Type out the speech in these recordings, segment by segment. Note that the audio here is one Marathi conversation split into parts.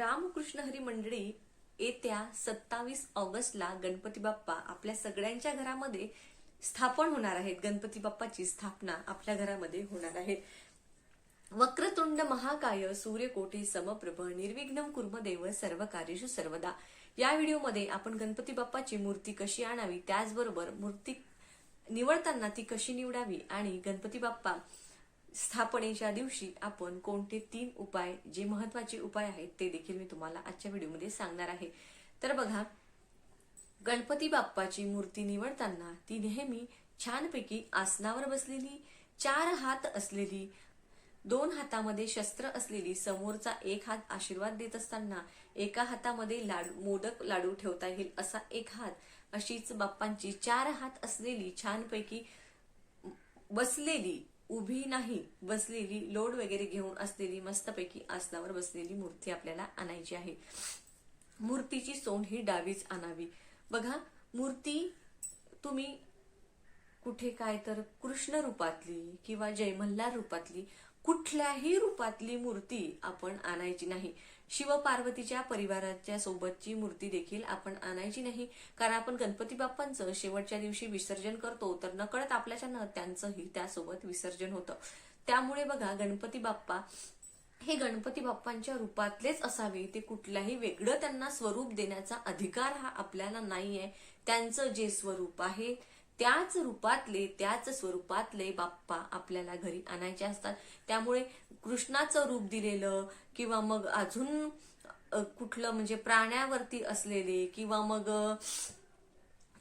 रामकृष्ण हरी मंडळी येत्या सत्तावीस ऑगस्टला गणपती बाप्पा आपल्या सगळ्यांच्या घरामध्ये स्थापन होणार आहेत. गणपती बाप्पाची स्थापना आपल्या घरामध्ये होणार आहे. वक्रतुंड महाकाय सूर्यकोटी समप्रभ निर्विघ्नम कुर्मदेव सर्व कार्यशु सर्वदा. या व्हिडिओमध्ये आपण गणपती बाप्पाची मूर्ती कशी आणावी त्याचबरोबर मूर्ती निवडताना ती कशी निवडावी आणि गणपती बाप्पा स्थापनेच्या दिवशी आपण कोणते तीन उपाय जे महत्त्वाचे उपाय आहेत ते देखील मी तुम्हाला आजच्या व्हिडिओमध्ये सांगणार आहे. तर बघा गणपती बाप्पाची मूर्ती निवडताना ती नेहमी छानपैकी आसनावर बसलेली चार हात असलेली दोन हातामध्ये शस्त्र असलेली समोरचा एक हात आशीर्वाद देत असताना एका हातामध्ये लाडू मोदक लाडू ठेवता येईल असा एक हात अशीच बाप्पांची चार हात असलेली छानपैकी बसलेली उभी नाही बसलेली लोड वगैरे घेऊन असलेली मस्तपैकी आसनावर बसलेली मूर्ती आपल्याला आणायची आहे. मूर्तीची सोंड ही डावीच आणावी. बघा मूर्ती तुम्ही कुठे काय तर कृष्ण रूपातली किंवा जयमल्हार रूपातली कुठल्याही रूपातली मूर्ती आपण आणायची नाही. शिवपार्वतीच्या परिवाराच्या सोबतची मूर्ती देखील आपण आणायची नाही. कारण आपण गणपती बाप्पांचं शेवटच्या दिवशी विसर्जन करतो तर नकळत आपल्याच्यानं त्यांचंही त्यासोबत विसर्जन होतं. त्यामुळे बघा गणपती बाप्पा हे गणपती बाप्पांच्या रूपातलेच असावे. ते कुठल्याही वेगळं त्यांना स्वरूप देण्याचा अधिकार हा आपल्याला नाहीये. त्यांचं जे स्वरूप आहे त्याच रूपातले त्याच स्वरूपातले बाप्पा आपल्याला घरी आणायचे असतात. त्यामुळे कृष्णाचं रूप दिलेलं किंवा मग अजून कुठलं म्हणजे प्राण्यावरती असलेले किंवा मग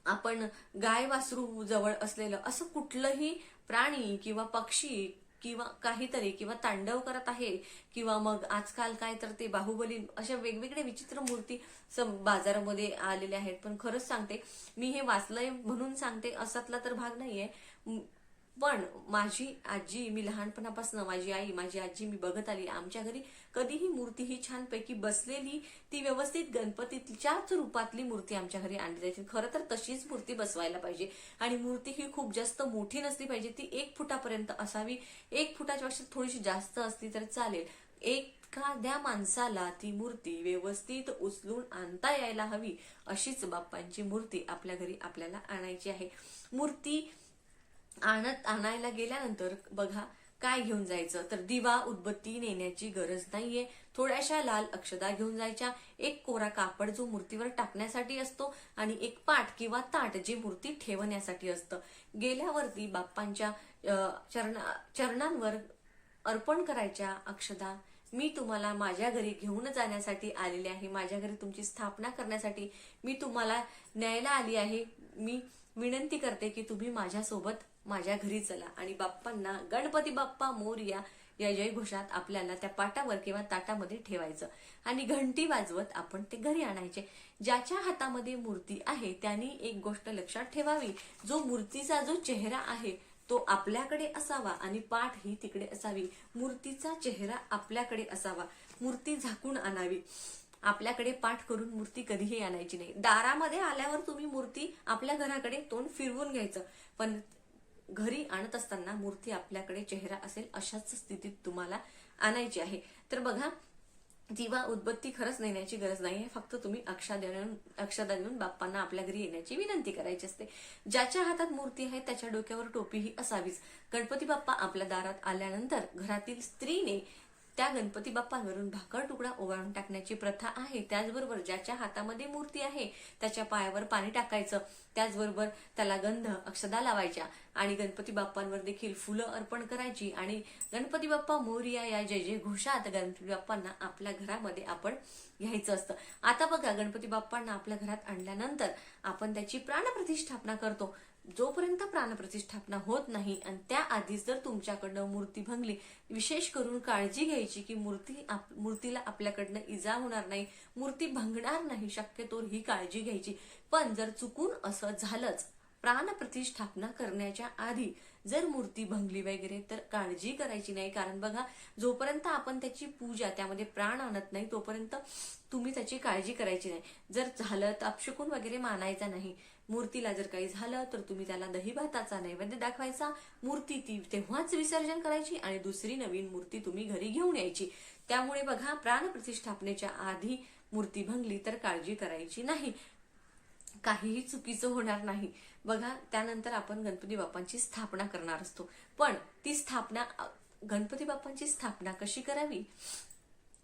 आपण गाय वासरू जवळ असलेलं असं कुठलंही प्राणी किंवा पक्षी किंवा काहीतरी किंवा तांडव करत आहे किंवा मग आजकाल काय तर ते बाहुबली अशा वेगवेगळ्या विचित्र मूर्ती सम- बाजारामध्ये आलेल्या आहेत. पण खरंच सांगते मी हे वाचलंय म्हणून सांगते असातला तर भाग नाहीये. पण माझी आजी मी लहानपणापासून माझी आई माझी आजी मी बघत आली. आमच्या घरी कधीही मूर्ती ही छानपैकी बसलेली ती व्यवस्थित गणपतीच्याच रूपातली मूर्ती आमच्या घरी आणली जायची. खरं तर तशीच मूर्ती बसवायला पाहिजे. आणि मूर्ती ही खूप जास्त मोठी नसली पाहिजे ती एक फुटापर्यंत असावी. एक फुटाच्या पेक्षा थोडीशी जास्त असली तर चालेल. एखाद्या माणसाला ती मूर्ती व्यवस्थित उचलून आणता यायला हवी अशीच बाप्पांची मूर्ती आपल्या घरी आपल्याला आणायची आहे. मूर्ती आणत आणायला गेल्यानंतर बघा काय घेऊन जायचं. तर दिवा उदबत्ती नेण्याची गरज नाहीये. थोड्याशा लाल अक्षदा घेऊन जायच्या. एक कोरा कापड जो मूर्तीवर टाकण्यासाठी असतो आणि एक पाट किंवा ताट जे मूर्ती ठेवण्यासाठी असतं. गेल्यावरती बाप्पांच्या चरणा चरणांवर अर्पण करायच्या अक्षदा मी तुम्हाला माझ्या घरी घेऊन जाण्यासाठी आलेले आहे. माझ्या घरी तुमची स्थापना करण्यासाठी मी तुम्हाला न्यायला आली आहे. मी विनंती करते की तुम्ही माझ्यासोबत माझ्या घरी चला. आणि बाप्पांना गणपती बाप्पा मोरया या जयघोषात आपल्याला त्या पाटावर किंवा ताटामध्ये ठेवायचं. आणि घंटी वाजवत आपण ते घरी आणायचे. ज्याच्या हातामध्ये मूर्ती आहे त्यांनी एक गोष्ट लक्षात ठेवावी. जो मूर्तीचा जो चेहरा आहे तो आपल्याकडे असावा आणि पाठ ही तिकडे असावी. मूर्तीचा चेहरा आपल्याकडे असावा. मूर्ती झाकून आणावी. आपल्याकडे पाठ करून मूर्ती कधीही आणायची नाही. दारामध्ये आल्यावर तुम्ही मूर्ती आपल्या घराकडे तोंड फिरवून घ्यायचं. पण घरी आणत असताना मूर्ती आपल्याकडे चेहरा असेल अशाच स्थितीत तुम्हाला आणायची आहे. तर बघा दिवा उदबत्ती खरंच नेण्याची गरज नाही आहे. फक्त तुम्ही अक्षदा देऊन अक्षदा देऊन बाप्पांना आपल्या घरी येण्याची विनंती करायची असते. ज्याच्या हातात मूर्ती आहे त्याच्या डोक्यावर टोपी ही असावीच. गणपती बाप्पा आपल्या दारात आल्यानंतर घरातील स्त्रीने त्या गणपती बाप्पांवरून भाकर तुकडा ओवाळून टाकण्याची प्रथा आहे. त्याचबरोबर ज्याच्या हातामध्ये मूर्ती आहे त्याच्या पायावर पाणी टाकायचं. त्याचबरोबर त्याला गंध अक्षदा लावायच्या. आणि गणपती बाप्पांवर देखील फुलं अर्पण करायची. आणि गणपती बाप्पा मोरिया या जय जय घोषात गणपती बाप्पांना आपल्या घरामध्ये आपण घ्यायचं असतं. आता बघा गणपती बाप्पांना आपल्या घरात आणल्यानंतर आपण त्याची प्राणप्रतिष्ठापना करतो. जोपर्यंत प्राणप्रतिष्ठापना होत नाही आणि त्याआधीच जर तुमच्याकडनं मूर्ती भंगली विशेष करून काळजी घ्यायची की मूर्ती आप- मूर्तीला आपल्याकडनं इजा होणार नाही मूर्ती भंगणार नाही शक्यतो ही काळजी घ्यायची. पण जर चुकून असं झालंच प्राणप्रतिष्ठापना करण्याच्या आधी जर मूर्ती भंगली वगैरे तर काळजी करायची नाही. कारण बघा जोपर्यंत आपण त्याची पूजा त्यामध्ये प्राण आणत नाही तोपर्यंत तुम्ही त्याची काळजी करायची नाही. जर झालं तर अपशकून वगैरे मानायचा नाही. मूर्तीला जर काही झालं तर तुम्ही त्याला दही भाताचा नैवेद्य दाखवायचा. मूर्ती ती तेव्हाच विसर्जन करायची आणि दुसरी नवीन मूर्ती तुम्ही घरी घेऊन यायची. त्यामुळे बघा प्राणप्रतिष्ठापनेच्या आधी मूर्ती भंगली तर काळजी करायची नाही. काहीही चुकीचं होणार नाही. बघा त्यानंतर आपण गणपती बाप्पांची स्थापना करणार असतो. पण ती स्थापना गणपती बाप्पांची स्थापना कशी करावी?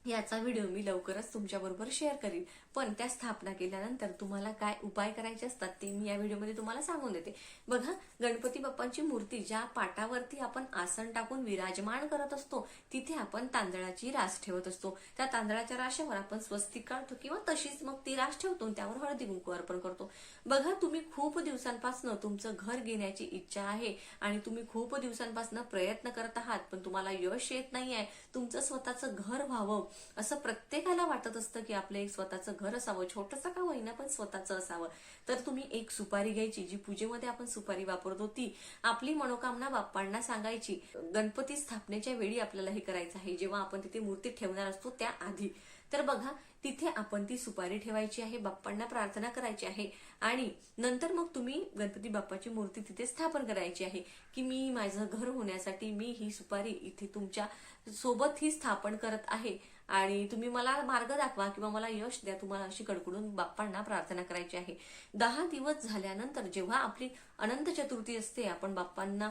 याचा व्हिडिओ मी लवकरच तुमच्याबरोबर शेअर करीन. पण त्या स्थापना केल्यानंतर तुम्हाला काय उपाय करायचे असतात ते मी या व्हिडिओमध्ये तुम्हाला सांगून देते. बघा गणपती बाप्पांची मूर्ती ज्या पाटावरती आपण आसन टाकून विराजमान करत असतो तिथे आपण तांदळाची रास ठेवत असतो. त्या तांदळाच्या राशावर आपण स्वस्तिक काढतो किंवा तशीच मग ती रास ठेवतो त्यावर हळदी कुंकू अर्पण करतो. बघा तुम्ही खूप दिवसांपासून तुमचं घर घेण्याची इच्छा आहे आणि तुम्ही खूप दिवसांपासून प्रयत्न करत आहात पण तुम्हाला यश येत नाहीये. तुमचं स्वतःचं घर व्हावं. असं प्रत्येकाला वाटत असतं की आपलं एक स्वतःचं घर असावं छोटंसं का होईना पण स्वतःचं असावं. तर तुम्ही एक सुपारी घ्यायची जी पूजेमध्ये आपण सुपारी वापरतो ती आपली मनोकामना बाप्पांना सांगायची. गणपती स्थापनेच्या वेळी आपल्याला हे करायचं आहे. जेव्हा आपण तिथे मूर्ती ठेवणार असतो त्या आधी तर बघा तिथे आपण ती सुपारी ठेवायची आहे बाप्पांना प्रार्थना करायची आहे. आणि नंतर मग तुम्ही गणपती बाप्पाची मूर्ती तिथे स्थापन करायची आहे की मी माझं घर होण्यासाठी मी ही सुपारी इथे तुमच्यासोबत ही स्थापन करत आहे. आणि तुम्ही मला मार्ग दाखवा किंवा मला यश द्या तुम्हाला अशी कडकडून बाप्पांना प्रार्थना करायची आहे. दहा दिवस झाल्यानंतर जेव्हा आपली अनंत चतुर्थी असते आपण बाप्पांना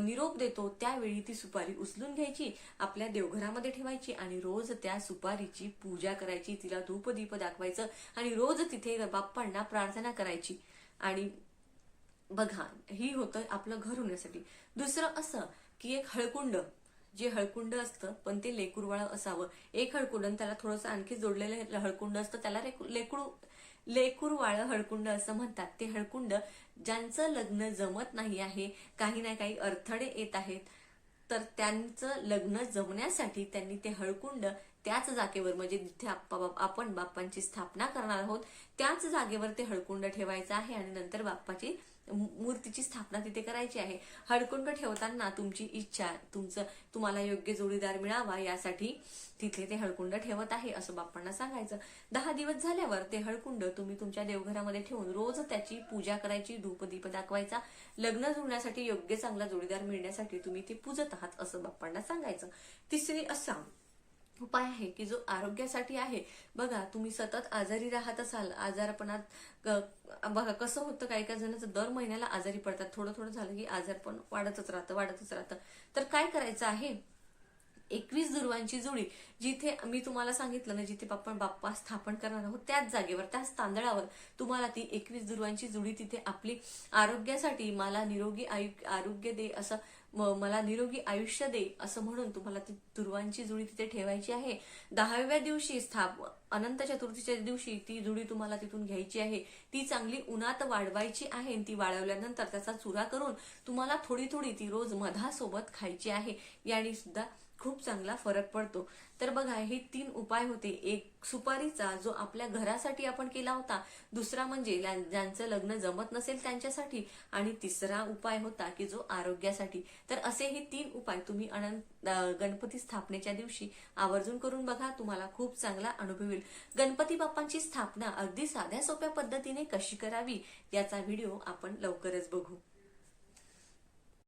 निरोप देतो त्यावेळी ती सुपारी उचलून घ्यायची आपल्या देवघरामध्ये ठेवायची आणि रोज त्या सुपारीची पूजा करायची तिला धूप दीप दाखवायचं आणि रोज तिथे बाप्पांना प्रार्थना करायची. आणि बघा ही होतं आपलं घर होण्यासाठी. दुसरं असं की एक हळकुंड. जे हळकुंड असतं पण ते लेकुरवाळं असावं. एक हळकुंड त्याला थोडंसं आणखी जोडलेलं हळकुंड असतं त्याला रेकु- लेकुर लेकुरवाळं हळकुंड असं म्हणतात. ते हळकुंड ज्यांचं लग्न जमत नाही आहे काही ना काही अडथळे येत आहेत तर त्यांचं लग्न जमण्यासाठी त्यांनी ते हळकुंड त्याच जागेवर म्हणजे जिथे आप्पा बाप- आपण बाप्पांची स्थापना करणार आहोत त्याच जागेवर ते हळकुंड ठेवायचं आहे आणि नंतर बाप्पाची मूर्तीची स्थापना तिथे करायची आहे. हळकुंड ठेवताना तुमची इच्छा तुमचं तुम्हाला योग्य जोडीदार मिळावा यासाठी तिथे ते हळकुंड ठेवत आहे असं बाप्पांना सांगायचं. दहा दिवस झाल्यावर ते हळकुंड तुम्ही तुमच्या देवघरामध्ये ठेवून रोज त्याची पूजा करायची धूपदीप दाखवायचा लग्न जुळण्यासाठी योग्य चांगला जोडीदार मिळण्यासाठी तुम्ही ते पूजत आहात असं बाप्पांना सांगायचं. तिसरी असा उपाय आहे की जो आरोग्यासाठी आहे. बघा तुम्ही सतत आजारी राहत असाल आजारपणात बघा कसं होतं काही काही जणांचं दर महिन्याला आजारी पडतात. थोडं थोडं झालं की आजारपण वाढतच राहतं वाढतच राहतं. तर काय करायचं आहे? एकवीस दुर्वांची जोडी जिथे मी तुम्हाला सांगितलं ना जिथे आपण बाप्पा स्थापन करणार आहोत त्याच जागेवर त्याच तांदळावर तुम्हाला ती एकवीस दुर्वांची जोडी तिथे आपली आरोग्यासाठी मला निरोगी आयु आरोग्य दे असं मला निरोगी आयुष्य दे असं म्हणून तुम्हाला ती दुर्वांची जुडी तिथे ठेवायची आहे. दहाव्या दिवशी स्थाप अनंत चतुर्थीच्या दिवशी ती जुडी तुम्हाला तिथून घ्यायची आहे. ती चांगली उन्हात वाढवायची आहे आणि ती वाळवल्यानंतर त्याचा चुरा करून तुम्हाला थोडी थोडी ती रोज मधासोबत खायची आहे. याने सुद्धा खूप चांगला फरक पडतो. तर बघा हे तीन उपाय होते. एक सुपारीचा जो आपल्या घरासाठी आपण केला होता. दुसरा म्हणजे ज्यांचं लग्न जमत नसेल त्यांच्यासाठी. आणि तिसरा उपाय होता की जो आरोग्यासाठी. तर असे हे तीन उपाय तुम्ही अनंत गणपती स्थापनेच्या दिवशी आवर्जून करून बघा तुम्हाला खूप चांगला अनुभव येईल. गणपती बाप्पांची स्थापना अगदी साध्या सोप्या पद्धतीने कशी करावी याचा व्हिडिओ आपण लवकरच बघू.